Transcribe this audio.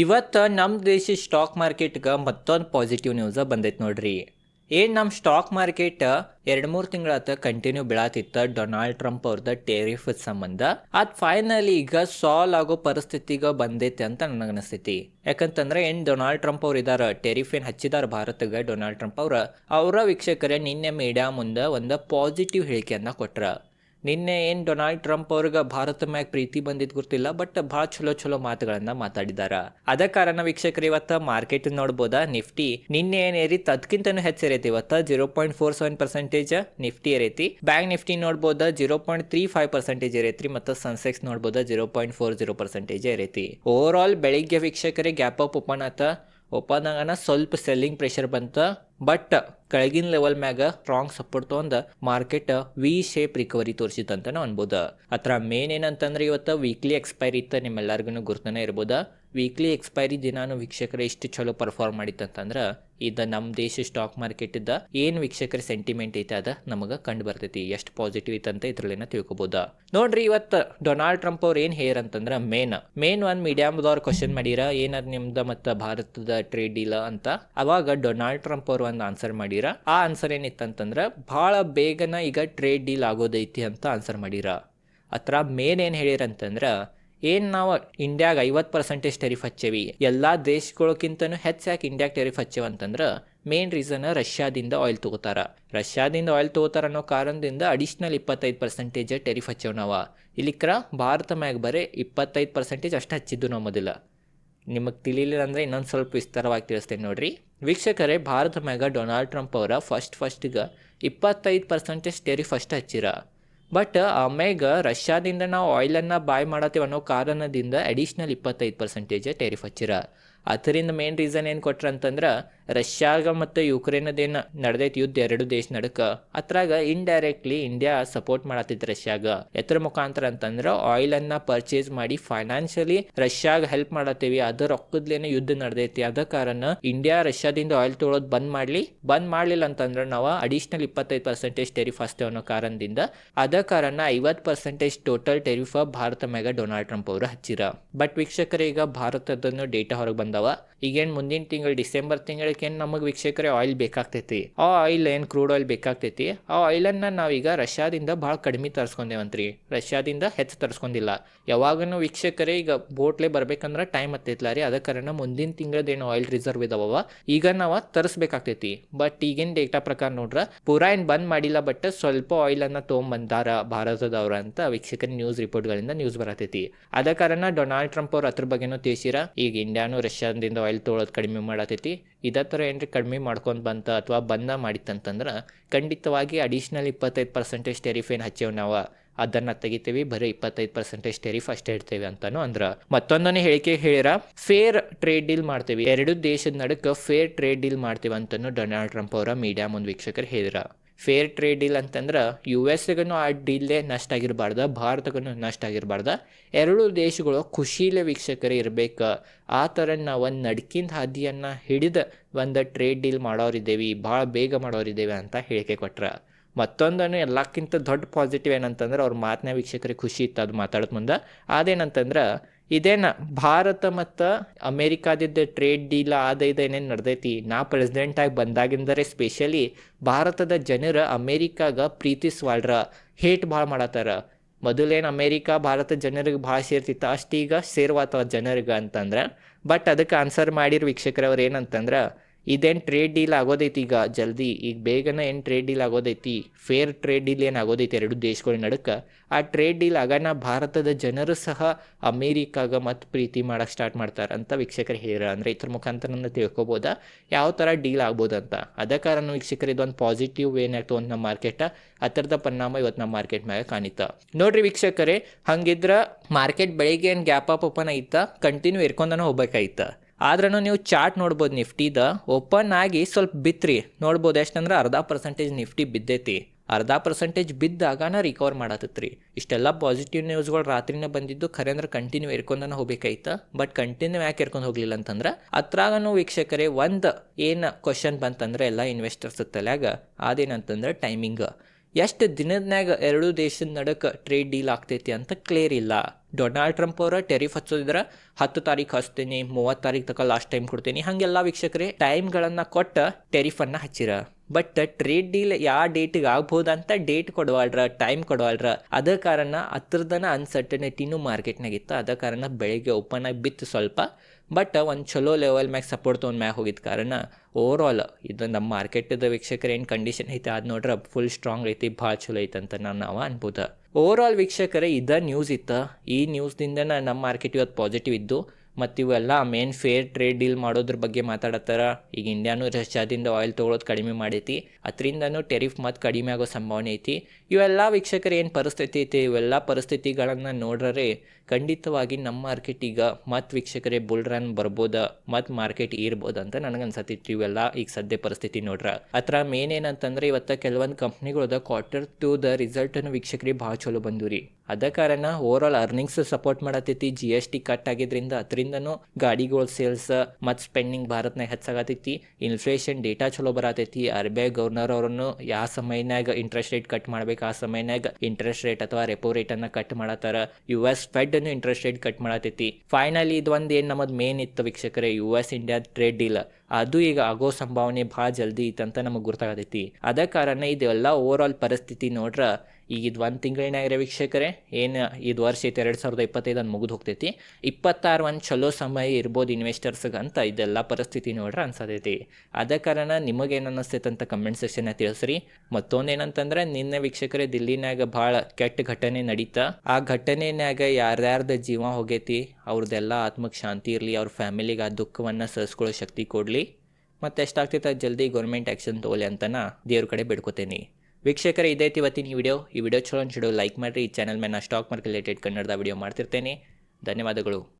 ಇವತ್ತು ನಮ್ಮ ದೇಶ ಸ್ಟಾಕ್ ಮಾರ್ಕೆಟ್ಗೆ ಮತ್ತೊಂದು ಪಾಸಿಟಿವ್ ನ್ಯೂಸ ಬಂದೈತೆ ನೋಡ್ರಿ. ಏನು ನಮ್ಮ ಸ್ಟಾಕ್ ಮಾರ್ಕೆಟ್ ಎರಡು ಮೂರು ತಿಂಗಳತ್ತ ಕಂಟಿನ್ಯೂ ಬೀಳಾತಿತ್ತು ಡೊನಾಲ್ಡ್ ಟ್ರಂಪ್ ಅವ್ರದ್ದು ಟೇರಿಫ್ ಸಂಬಂಧ. ಅದು ಫೈನಲಿ ಈಗ ಸಾಲ್ವ್ ಆಗೋ ಪರಿಸ್ಥಿತಿಗೆ ಬಂದೈತೆ ಅಂತ ನನಗೆ ಅನಿಸ್ತೈತಿ ಯಾಕಂತಂದ್ರೆ ಏನು ಡೊನಾಲ್ಡ್ ಟ್ರಂಪ್ ಅವ್ರು ಇದಾರ ಟೆರಿಫ್ ಏನು ಹಚ್ಚಿದಾರ ಭಾರತಗೆ ಡೊನಾಲ್ಡ್ ಟ್ರಂಪ್ ಅವ್ರ, ಅವರ ವೀಕ್ಷಕರೇ ನಿನ್ನೆ ಮೀಡಿಯಾ ಮುಂದೆ ಒಂದು ಪಾಸಿಟಿವ್ ಹೇಳಿಕೆಯನ್ನು ಕೊಟ್ರ. ನಿನ್ನೆ ಏನು ಡೊನಾಲ್ಡ್ ಟ್ರಂಪ್ ಅವ್ರಿಗೆ ಭಾರತ ಮ್ಯಾಗ ಪ್ರೀತಿ ಬಂದಿದ್ದು ಗೊತ್ತಿಲ್ಲ ಬಟ್ ಭಾಳ ಚಲೋ ಚಲೋ ಮಾತುಗಳನ್ನ ಮಾತಾಡಿದಾರ. ಅದ ಕಾರಣ ವೀಕ್ಷಕರು, ಇವತ್ತ ಮಾರ್ಕೆಟ್ ನೋಡ್ಬೋದಾ? ನಿಫ್ಟಿ ನಿನ್ನೆ ಏನ್ ಏರಿತ್ತು ಅದಕ್ಕಿಂತನೂ ಹೆಚ್ಚಿರೈತಿ ಇವತ್ತ zero point four seven percentage Nifty ಏರೈತಿ. Bank Nifty ನೋಡ್ಬೋದ? Zero point three five percentage ಇರೈತಿ ಮತ್ತು Sensex ನೋಡ್ಬೋದ? Zero point four zero percentage ಇರೈತಿ over all ಬೆಳಿಗ್ಗೆ ವೀಕ್ಷಕರಿಗೆ ಗ್ಯಾಪ್ ಅಪ್ ಓಪನ್ ಆತ. ಓಪನ್ ಆಗನ ಸ್ವಲ್ಪ ಸೆಲ್ಲಿಂಗ್ ಪ್ರೆಷರ್ ಬಂತ ಬಟ್ ಕೆಳಗಿನ ಲೆವೆಲ್ ಮ್ಯಾಗ ಸ್ಟ್ರಾಂಗ್ ಸಪೋರ್ಟ್ ತೊಗೊಂಡ್ ಮಾರ್ಕೆಟ್ ವಿ ಶೇಪ್ ರಿಕವರಿ ತೋರಿಸಿತ್ತು ಅನ್ಬೋದು. ಅತ್ರ ಮೇನ್ ಏನಂತಂದ್ರೆ ಇವತ್ತು ವೀಕ್ಲಿ ಎಕ್ಸ್ಪೈರಿ ಇತ್ತು, ನಿಮ್ಮೆಲ್ಲರಿಗೂ ಗುರ್ತನೇ ಇರ್ಬೋದು. ವೀಕ್ಲಿ ಎಕ್ಸ್ಪೈರಿ ದಿನಾನು ವೀಕ್ಷಕರು ಎಷ್ಟು ಚಲೋ ಪರ್ಫಾರ್ಮ್ ಮಾಡಿತ್ತಂತಂದ್ರೆ ಇದು ನಮ್ಮ ದೇಶ ಸ್ಟಾಕ್ ಮಾರ್ಕೆಟ್ ಏನ್ ವೀಕ್ಷಕರ ಸೆಂಟಿಮೆಂಟ್ ಐತೆ ಅದ ನಮಗೆ ಕಂಡು ಬರ್ತೈತಿ. ಎಷ್ಟು ಪಾಸಿಟಿವ್ ಐತಂತ ಇದ್ರಲ್ಲಿನ ತಿಳ್ಕೊಬೋದ. ನೋಡ್ರಿ ಇವತ್ತು ಡೊನಾಲ್ಡ್ ಟ್ರಂಪ್ ಅವ್ರು ಏನು ಹೇರ್ ಅಂತಂದ್ರೆ ಮೇನ್. ಮೇನ್ ಒಂದು ಮೀಡಿಯಾದವ್ರು ಕ್ವಶನ್ ಮಾಡಿರ ಏನದ್ ನಿಮ್ದ ಮತ್ತ ಭಾರತದ ಟ್ರೇಡ್ ಡೀಲ್ ಅಂತ. ಅವಾಗ ಡೊನಾಲ್ಡ್ ಟ್ರಂಪ್ ಅವ್ರು ಒಂದು ಆನ್ಸರ್ ಮಾಡಿರ. ಆ ಆನ್ಸರ್ ಏನಿತ್ತಂತಂದ್ರ ಭಾಳ ಬೇಗನ ಈಗ ಟ್ರೇಡ್ ಡೀಲ್ ಆಗೋದೈತಿ ಅಂತ ಆನ್ಸರ್ ಮಾಡಿರ. ಅತ್ರ ಮೇನ್ ಏನು ಹೇಳಿರಂತಂದ್ರೆ ಏನು ನಾವು ಇಂಡಿಯಾಗ ಐವತ್ತು ಪರ್ಸೆಂಟೇಜ್ ಟೆರಿಫ್ ಹಚ್ಚೇವಿ? ಎಲ್ಲ ದೇಶಗಳಕ್ಕಿಂತನೂ ಹೆಚ್ಚಾಗಿ ಇಂಡಿಯಾಗೆ ಟೆರಿಫ್ ಹಚ್ಚೇವಂತಂದ್ರೆ ಮೇನ್ ರೀಸನ್ ರಷ್ಯಾದಿಂದ ಆಯಿಲ್ ತಗೋತಾರ. ರಷ್ಯಾದಿಂದ ಆಯಿಲ್ ತಗೋತಾರ ಅನ್ನೋ ಕಾರಣದಿಂದ ಅಡಿಷ್ನಲ್ ಇಪ್ಪತ್ತೈದು ಪರ್ಸೆಂಟೇಜ್ ಟೆರಿಫ್ ಹಚ್ಚೇವ್ ನಾವು. ಇಲ್ಲಿಕ್ರ ಭಾರತ ಮ್ಯಾಗ ಬರೀ ಇಪ್ಪತ್ತೈದು ಪರ್ಸೆಂಟೇಜ್ ಅಷ್ಟು ಹಚ್ಚಿದ್ದು ನಾವು ಮೊದಲ. ನಿಮಗೆ ತಿಳಿಲಿಲ್ಲ ಅಂದರೆ ಇನ್ನೊಂದು ಸ್ವಲ್ಪ ವಿಸ್ತಾರವಾಗಿ ತಿಳಿಸ್ತೇನೆ ನೋಡ್ರಿ. ವೀಕ್ಷಕರೇ, ಭಾರತ ಮ್ಯಾಗ ಡೊನಾಲ್ಡ್ ಟ್ರಂಪ್ ಅವರ ಫಸ್ಟ್ ಫಸ್ಟ್ಗೆ ಇಪ್ಪತ್ತೈದು ಪರ್ಸೆಂಟೇಜ್ ಟೆರಿಫ್ ಅಷ್ಟು ಹಚ್ಚಿರ. ಬಟ್ ಆಮೇಗ ರಷ್ಯಾದಿಂದ ನಾವು ಆಯಿಲನ್ನು ಬಾಯ್ ಮಾಡತ್ತೀವಿ ಅನ್ನೋ ಕಾರಣದಿಂದ ಅಡಿಷ್ನಲ್ ಇಪ್ಪತ್ತೈದು ಪರ್ಸೆಂಟೇಜ್ ಟೆರಿಫ್ ಹಚ್ಚಿರ ಅದರಿಂದ ಮೇನ್ ರೀಸನ್ ಏನು ಕೊಟ್ರ ಅಂತಂದ್ರೆ ರಷ್ಯಾಗ ಮತ್ತು ಯುಕ್ರೇನದೇನು ನಡೆದೈತಿ ಯುದ್ಧ ಎರಡು ದೇಶ ನಡಕ. ಅದ್ರಾಗ ಇಂಡೈರೆಕ್ಟ್ಲಿ ಇಂಡಿಯಾ ಸಪೋರ್ಟ್ ಮಾಡತ್ತಿತ್ತು ರಷ್ಯಾಗ. ಎತ್ತರ ಮುಖಾಂತರ ಅಂತಂದ್ರೆ ಅನ್ನ ಪರ್ಚೇಸ್ ಮಾಡಿ ಫೈನಾನ್ಷಿಯಲಿ ರಷ್ಯಾಗ ಹೆಲ್ಪ್ ಮಾಡತ್ತೀವಿ. ಅದ ರೊಕ್ಕದ್ಲೇನೆ ಯುದ್ಧ ನಡೆದೈತಿ. ಅದ ಕಾರಣ ಇಂಡಿಯಾ ರಷ್ಯಾದಿಂದ ಆಯಿಲ್ ತೊಗೊಳೋದು ಬಂದ್ ಮಾಡ್ಲಿ. ಬಂದ್ ಮಾಡಲಿಲ್ಲ ಅಂತಂದ್ರೆ ನಾವು ಅಡಿಷನಲ್ ಇಪ್ಪತ್ತೈದು ಪರ್ಸೆಂಟೇಜ್ ಟೆರಿಫ್ ಅಷ್ಟೇ ಅನ್ನೋ ಕಾರಣದಿಂದ ಅದ ಕಾರಣ ಐವತ್ತು ಪರ್ಸೆಂಟೇಜ್ ಟೋಟಲ್ ಟೆರಿಫ್ ಭಾರತ ಮ್ಯಾಗ ಡೊನಾಲ್ಡ್ ಟ್ರಂಪ್ ಅವರು ಹಚ್ಚಿರ. ಬಟ್ ವೀಕ್ಷಕರ, ಈಗ ಭಾರತದನ್ನು ಡೇಟಾ ಹೊರಗೆ ಬಂದವ. ಈಗೇನು ಮುಂದಿನ ತಿಂಗಳು ಡಿಸೆಂಬರ್ ತಿಂಗಳಿಗೇನು ನಮಗೆ ವೀಕ್ಷಕರೇ ಆಯಿಲ್ ಬೇಕಾಗ್ತೈತಿ. ಆ ಆಯಿಲ್ ಏನು ಕ್ರೂಡ್ ಆಯಿಲ್ ಬೇಕಾಗ್ತೈತಿ. ಆ ಆಯಿಲನ್ನು ನಾವೀಗ ರಷ್ಯಾದಿಂದ ಭಾಳ ಕಡಿಮೆ ತರಿಸ್ಕೊಂಡೇವಂತ್ರಿ. ರಷ್ಯಾದಿಂದ ಹೆಚ್ಚು ತರಿಸ್ಕೊಂಡಿಲ್ಲ. ಯಾವಾಗನೂ ವೀಕ್ಷಕರೇ ಈಗ ಬೋಟ್ಲೆ ಬರ್ಬೇಕಂದ್ರೆ ಟೈಮ್ ಹತ್ತೈತ್ಲ ರೀ. ಅದ ಕಾರಣ ಮುಂದಿನ ತಿಂಗಳದೇನು ಆಯಿಲ್ ರಿಸರ್ವ್ ಇದಾವ ಈಗ ನಾವು ತರಿಸ್ಬೇಕಾಗ್ತೈತಿ. ಬಟ್ ಈಗಿನ ಡೇಟಾ ಪ್ರಕಾರ ನೋಡ್ರ, ಪೂರಾ ಏನು ಬಂದ್ ಮಾಡಿಲ್ಲ ಬಟ್ ಸ್ವಲ್ಪ ಆಯಿಲನ್ನು ತೊಗೊಂಬಂದಾರ ಭಾರತದವ್ರ ಅಂತ ವೀಕ್ಷಕರ ನ್ಯೂಸ್ ರಿಪೋರ್ಟ್ಗಳಿಂದ ನ್ಯೂಸ್ ಬರತೈತಿ. ಅದ ಕಾರಣ ಡೊನಾಲ್ಡ್ ಟ್ರಂಪ್ ಅವ್ರ ಅದ್ರ ಬಗ್ಗೆನೂ ತಿಳಿಸಿರ, ಈಗ ಇಂಡಿಯಾನು ರಷ್ಯಾದಿಂದ ಆಯಿಲ್ ತೊಗೊಳೋದು ಕಡಿಮೆ ಮಾಡತೈತಿ. ಇದೇ ಥರ ಏನ್ರಿ ಕಡಿಮೆ ಮಾಡ್ಕೊಂಡು ಬಂತ ಅಥವಾ ಬಂದ ಮಾಡಿತ್ತಂತಂದ್ರೆ ಖಂಡಿತವಾಗಿ ಅಡಿಷ್ನಲ್ ಇಪ್ಪತ್ತೈದು ಪರ್ಸೆಂಟೇಜ್ ಟೆರಿಫ್ ಏನು ಹಚ್ಚೇವ್ ನಾವು, ಅದನ್ನ ತೆಗಿತೀವಿ. ಬರೀ ಇಪ್ಪತ್ತೈದು ಪರ್ಸೆಂಟೇಜ್ ಟೆರಿಫ್ ಅಷ್ಟೇ ಇಡ್ತೇವೆ ಅಂತಾನು ಅಂದ್ರ. ಮತ್ತೊಂದನೇ ಹೇಳಿಕೆ ಹೇಳಿರ ಫೇರ್ ಟ್ರೇಡ್ ಡೀಲ್ ಮಾಡ್ತೇವೆ. ಎರಡು ದೇಶದ ನಡುಕ ಫೇರ್ ಟ್ರೇಡ್ ಡೀಲ್ ಮಾಡ್ತೇವೆ ಅಂತಾನು ಡೊನಾಲ್ಡ್ ಟ್ರಂಪ್ ಅವರ ಮೀಡಿಯಾ ಮುಂದೆ ವೀಕ್ಷಕರು ಹೇಳಿರ ಫೇರ್ ಟ್ರೇಡ್ ಡೀಲ್ ಅಂತಂದ್ರೆ ಯು ಎಸ್ಗೂ ಆ ಡೀಲ್ದೇ ನಷ್ಟ ಆಗಿರಬಾರ್ದು ಭಾರತಕ್ಕೂ ನಷ್ಟ ಆಗಿರಬಾರ್ದು. ಎರಡೂ ದೇಶಗಳು ಖುಷಿಲೇ ವೀಕ್ಷಕರೇ ಇರಬೇಕು. ಆ ಥರ ನಾವು ಒಂದು ನಡ್ಕಿಂದ ಹಾದಿಯನ್ನು ಹಿಡಿದು ಒಂದು ಟ್ರೇಡ್ ಡೀಲ್ ಮಾಡೋರಿದ್ದೇವೆ ಭಾಳ ಬೇಗ ಮಾಡೋರಿದ್ದೇವೆ ಅಂತ ಹೇಳಿಕೆ ಕೊಟ್ರ. ಮತ್ತೊಂದನ್ನು ಎಲ್ಲಕ್ಕಿಂತ ದೊಡ್ಡ ಪಾಸಿಟಿವ್ ಏನಂತಂದ್ರೆ ಅವ್ರ ಮಾತನ್ನ ವೀಕ್ಷಕರಿಗೆ ಖುಷಿ ಇತ್ತು, ಅದು ಮಾತಾಡೋದು ಮುಂದೆ. ಅದೇನಂತಂದ್ರೆ ಇದೇನ ಭಾರತ ಮತ್ತು ಅಮೇರಿಕಾದಿದ್ದ ಟ್ರೇಡ್ ಡೀಲ್ ಆದ ಇದು ಏನೇನು ನಡೆದೈತಿ? ನಾ ಪ್ರೆಸಿಡೆಂಟ್ ಆಗಿ ಬಂದಾಗಿಂದರೆ ಸ್ಪೆಷಲಿ ಭಾರತದ ಜನರ ಅಮೇರಿಕಾಗ ಪ್ರೀತಿಸ್ವಾಳ್ರ ಹೇಟ್ ಭಾಳ ಮಾಡತ್ತಾರ. ಮೊದಲೇನು ಅಮೇರಿಕಾ ಭಾರತ ಜನರಿಗೆ ಭಾಳ ಸೇರ್ತಿತ್ತು, ಅಷ್ಟೀಗ ಸೇರ್ವಾತವ ಜನರಿಗೆ ಅಂತಂದ್ರೆ ಬಟ್ ಅದಕ್ಕೆ ಆನ್ಸರ್ ಮಾಡಿರೋ ವೀಕ್ಷಕರವ್ರು ಏನಂತಂದ್ರೆ ಇದೇನು ಟ್ರೇಡ್ ಡೀಲ್ ಆಗೋದೈತಿ ಈಗ ಜಲ್ದಿ? ಈಗ ಬೇಗನೆ ಏನು ಟ್ರೇಡ್ ಡೀಲ್ ಆಗೋದೈತಿ? ಫೇರ್ ಟ್ರೇಡ್ ಡೀಲ್ ಏನು ಆಗೋದೈತಿ ಎರಡು ದೇಶಗಳ ನಡುಕ? ಆ ಟ್ರೇಡ್ ಡೀಲ್ ಆಗೋಣ ಭಾರತದ ಜನರು ಸಹ ಅಮೇರಿಕಾಗ ಮತ್ತು ಪ್ರೀತಿ ಮಾಡೋಕ್ಕೆ ಸ್ಟಾರ್ಟ್ ಮಾಡ್ತಾರೆ ಅಂತ ವೀಕ್ಷಕರು ಹೇಳ ಅಂದರೆ ಇದ್ರ ಮುಖಾಂತರ ತಿಳ್ಕೊಬೋದಾ. ಯಾವ ಥರ ಡೀಲ್ ಆಗ್ಬೋದಂತ ಅದೇ ಕಾರಣ ವೀಕ್ಷಕರು, ಇದೊಂದು ಪಾಸಿಟಿವ್ ಏನಾಯ್ತು ಒಂದು ನಮ್ಮ ಮಾರ್ಕೆಟ ಹತ್ತಿರದ ಪರಿಣಾಮ ಇವತ್ತು ನಮ್ಮ ಮಾರ್ಕೆಟ್ ಮ್ಯಾಗ ಕಾಣಿತ. ನೋಡ್ರಿ ವೀಕ್ಷಕರೇ, ಹಂಗಿದ್ರ ಮಾರ್ಕೆಟ್ ಬೆಳಿಗ್ಗೆ ಏನು ಗ್ಯಾಪ್ ಅಪ್ ಓಪನ್ ಆಯ್ತಾ ಕಂಟಿನ್ಯೂ ಇರ್ಕೊಂಡನ ಹೋಗ್ಬೇಕಾಯ್ತ. ಆದ್ರೂ ನೀವು ಚಾರ್ಟ್ ನೋಡ್ಬೋದು ನಿಫ್ಟಿದ. ಓಪನ್ ಆಗಿ ಸ್ವಲ್ಪ ಬಿತ್ರಿ. ನೋಡ್ಬೋದು ಎಷ್ಟಂದ್ರೆ ಅರ್ಧ ಪರ್ಸೆಂಟೇಜ್ ನಿಫ್ಟಿ ಬಿದ್ದೈತಿ. ಅರ್ಧ ಪರ್ಸೆಂಟೇಜ್ ಬಿದ್ದಾಗನ ರಿಕವರ್ ಮಾಡತ್ತತ್ರಿ. ಇಷ್ಟೆಲ್ಲ ಪಾಸಿಟಿವ್ ನ್ಯೂಸ್ಗಳು ರಾತ್ರಿನೇ ಬಂದಿದ್ದು ಖರೆ ಅಂದ್ರೆ ಕಂಟಿನ್ಯೂ ಇರ್ಕೊಂಡನ ಹೋಗ್ಬೇಕಾಯ್ತು. ಬಟ್ ಕಂಟಿನ್ಯೂ ಯಾಕೆ ಇರ್ಕೊಂಡು ಹೋಗ್ಲಿಲ್ಲ ಅಂತಂದ್ರೆ ಅತ್ರಾಗನು ವೀಕ್ಷಕರೇ ಒಂದು ಏನು ಕ್ವಶನ್ ಬಂತಂದ್ರೆ ಎಲ್ಲ ಇನ್ವೆಸ್ಟರ್ಸ್ ತಲೆಯಾಗ. ಅದೇನಂತಂದ್ರೆ ಟೈಮಿಂಗ್ ಎಷ್ಟು ದಿನದಾಗ ಎರಡು ದೇಶದ ನಡಕ ಟ್ರೇಡ್ ಡೀಲ್ ಆಗ್ತೈತಿ ಅಂತ ಕ್ಲಿಯರ್ ಇಲ್ಲ. ಡೊನಾಲ್ಡ್ ಟ್ರಂಪ್ ಅವರ ಟೆರಿಫ್ ಹಚ್ಚೋದಿದ್ರೆ ಹತ್ತು ತಾರೀಕು ಹಚ್ತೀನಿ, ಮೂವತ್ತು ತಾರೀಕು ತಕ ಲಾಸ್ಟ್ ಟೈಮ್ ಕೊಡ್ತೀನಿ. ಹಾಗೆಲ್ಲ ವೀಕ್ಷಕರೇ ಟೈಮ್ಗಳನ್ನು ಕೊಟ್ಟು ಟೆರಿಫನ್ನು ಹಚ್ಚಿರ. ಬಟ್ ಟ್ರೇಡ್ ಡೀಲ್ ಯಾವ ಡೇಟಿಗೆ ಆಗ್ಬೋದು ಅಂತ ಡೇಟ್ ಕೊಡವಲ್ರ ಟೈಮ್ ಕೊಡವಲ್ರ ಅದ ಕಾರಣ ಹತ್ರದನ ಅನ್ಸರ್ಟನಿಟಿನೂ ಮಾರ್ಕೆಟ್ನಾಗ ಇತ್ತು. ಅದ ಕಾರಣ ಬೆಳಿಗ್ಗೆ ಓಪನ್ ಆಗಿ ಬಿತ್ತು ಸ್ವಲ್ಪ. ಬಟ್ ಒಂದು ಚಲೋ ಲೆವೆಲ್ ಮ್ಯಾಗ ಸಪೋರ್ಟ್ ತೊಗೊಂಡು ಮ್ಯಾಗ ಹೋಗಿದ್ದ ಕಾರಣ ಓವರ್ ಆಲ್ ಇದು ನಮ್ಮ ಮಾರ್ಕೆಟದ ವೀಕ್ಷಕರು ಏನು ಕಂಡೀಷನ್ ಐತೆ ಅದು ನೋಡ್ರೆ ಫುಲ್ ಸ್ಟ್ರಾಂಗ್ ಐತಿ, ಭಾಳ ಚಲೋ ಐತೆ ಅಂತ ನಾನು ನಾವು ಅನ್ಬೋದು. ಓವರ್ ಆಲ್ ವೀಕ್ಷಕರೇ, ಇದ ನ್ಯೂಸ್ ಇತ್ತು. ಈ ನ್ಯೂಸ್ದಿಂದ ನಮ್ಮ ಮಾರ್ಕೆಟ್ ಇವತ್ತು ಪಾಸಿಟಿವ್ ಇದ್ದು. ಮತ್ತು ಇವೆಲ್ಲ ಮೇನ್ ಫೇರ್ ಟ್ರೇಡ್ ಡೀಲ್ ಮಾಡೋದ್ರ ಬಗ್ಗೆ ಮಾತಾಡತ್ತಾರ. ಈಗ ಇಂಡಿಯಾನು ರಷ್ಯಾದಿಂದ ಆಯಿಲ್ ತೊಗೊಳೋದು ಕಡಿಮೆ ಮಾಡೈತಿ. ಅದರಿಂದನೂ ಟೆರಿಫ್ ಮತ್ತು ಕಡಿಮೆ ಆಗೋ ಸಂಭಾವನೆ ಐತಿ. ಇವೆಲ್ಲ ವೀಕ್ಷಕರು ಏನು ಪರಿಸ್ಥಿತಿ ಐತೆ? ಇವೆಲ್ಲ ಪರಿಸ್ಥಿತಿಗಳನ್ನು ನೋಡ್ರೆ ಖಂಡಿತವಾಗಿ ನಮ್ಮ ಮಾರ್ಕೆಟ್ ಈಗ ಮತ್ತು ವೀಕ್ಷಕರೇ ಬುಲ್ ರನ್ ಬರ್ಬೋದ, ಮತ್ತು ಮಾರ್ಕೆಟ್ ಇರ್ಬೋದು ಅಂತ ನನಗನ್ಸತ್ತಿತ್ತು ಇವೆಲ್ಲ ಈಗ ಸದ್ಯ ಪರಿಸ್ಥಿತಿ ನೋಡ್ರ. ಅತ್ರ ಮೇನ್ ಏನಂತಂದ್ರೆ ಇವತ್ತು ಕೆಲವೊಂದು ಕಂಪ್ನಿಗಳದ ಕ್ವಾರ್ಟರ್ ಟು ದ ರಿಸಲ್ಟನ್ನು ವೀಕ್ಷಕರಿಗೆ ಭಾಳ ಚಲೋ ಬಂದು ರೀ ಅದ ಕಾರಣ ಓವರ್ ಅರ್ನಿಂಗ್ಸ್ ಸಪೋರ್ಟ್ ಮಾಡತ್ತೈತಿ ಜಿ ಎಸ್ ಟಿ ಕಟ್ ಆಗಿದ್ರಿಂದ ಅದರಿಂದನೂ ಗಾಡಿಗಳ ಸೇಲ್ಸ್ ಮತ್ತು ಸ್ಪೆಂಡಿಂಗ್ ಭಾರತ್ನಾಗ ಹೆಚ್ಚಾಗತೈತಿ ಇನ್ಫ್ಲೇಷನ್ ಡೇಟಾ ಚಲೋ ಬರತೈತಿ ಆರ್ ಬಿ ಐ ಗವರ್ನರ್ ಅವರನ್ನು ಯಾವ ಸಮಯನಾಗ ಇಂಟ್ರೆಸ್ಟ್ ರೇಟ್ ಕಟ್ ಮಾಡ್ಬೇಕು ಆ ಸಮಯನಾಗ ಇಂಟ್ರೆಸ್ಟ್ ರೇಟ್ ಅಥವಾ ರೆಪೋ ರೇಟ್ ಅನ್ನ cut ಮಾಡತ್ತಾರ. U S Fed interest rate cut ಮಾಡತೈತಿ. ಫೈನಲಿ ಇದು ಒಂದು ಏನು ಮೇನ್ ಇತ್ತು ವೀಕ್ಷಕರೇ U S India trade deal ಅದು ಈಗ ಆಗೋ ಸಂಭಾವನೆ ಭಾಳ ಜಲ್ದಿ ಇತ್ತಂತ ನಮಗೆ ಗೊತ್ತಾಗತೈತಿ ಅದ ಕಾರಣ ಇದೆಲ್ಲ ಓವರ್ ಆಲ್ ಪರಿಸ್ಥಿತಿ ನೋಡ್ರ ಈಗ ಇದು ಒಂದು ತಿಂಗಳಿನಾಗ ವೀಕ್ಷಕರೇ, ಏನು ಇದು ವರ್ಷ ಐತೆ ಎರಡು ಸಾವಿರದ ಇಪ್ಪತ್ತೈದು ಅಂತ ಮುಗಿದು ಹೋಗ್ತೈತಿ. ಇಪ್ಪತ್ತಾರು ಒಂದು ಚಲೋ ಸಮಯ ಇರ್ಬೋದು ಇನ್ವೆಸ್ಟರ್ಸ್ಗೆ ಅಂತ ಇದೆಲ್ಲ ಪರಿಸ್ಥಿತಿ ನೋಡ್ರೆ ಅನ್ಸತೈತಿ. ಅದ ಕಾರಣ ನಿಮಗೇನು ಅನ್ನಿಸ್ತೈತೆ ಅಂತ ಕಮೆಂಟ್ ಸೆಕ್ಷನ್ ತಿಳಿಸ್ರಿ. ಮತ್ತೊಂದು ಏನಂತಂದ್ರೆ ನಿನ್ನೆ ವೀಕ್ಷಕರೇ ದಿಲ್ಲಿನಾಗ ಭಾಳ ಕೆಟ್ಟ ಘಟನೆ ನಡೀತಾ. ಆ ಘಟನೆನಾಗ ಯಾರ್ಯಾರ್ದ ಜೀವ ಹೋಗೈತಿ ಅವ್ರದ್ದೆಲ್ಲ ಆತ್ಮಕ್ಕೆ ಶಾಂತಿ ಇರಲಿ, ಅವ್ರ ಫ್ಯಾಮಿಲಿಗೆ ಆ ದುಃಖವನ್ನು ಸಹಿಸ್ಕೊಳ್ಳೋ ಶಕ್ತಿ ಕೊಡಲಿ. ಮತ್ತು ಎಷ್ಟಾಗ್ತೈತೆ ಅದು ಜಲ್ದಿ ಗೌರ್ಮೆಂಟ್ ಆ್ಯಕ್ಷನ್ ತೊಗೊಳ್ಳಿ ಅಂತ ದೇವ್ರ ಕಡೆ ಬಿಡ್ಕೋತೀನಿ. ವೀಕ್ಷಕರ ಇದೈತಿ ಇವತ್ತಿನ ಈ ವಿಡಿಯೋ ಈ ವಿಡಿಯೋ ಚಲೋ ಅನ್ಸಿಡೋ ಲೈಕ್ ಮಾಡಿರಿ. ಈ ಚಾನಲ್ ಮೇಲೆ ನಾನು ಸ್ಟಾಕ್ ಮಾರ್ಕೆಟ್ ರಿಲೇಟೆಡ್ ಕನ್ನಡದ ವಿಡಿಯೋ ಮಾಡ್ತಿರ್ತೇನೆ. ಧನ್ಯವಾದಗಳು.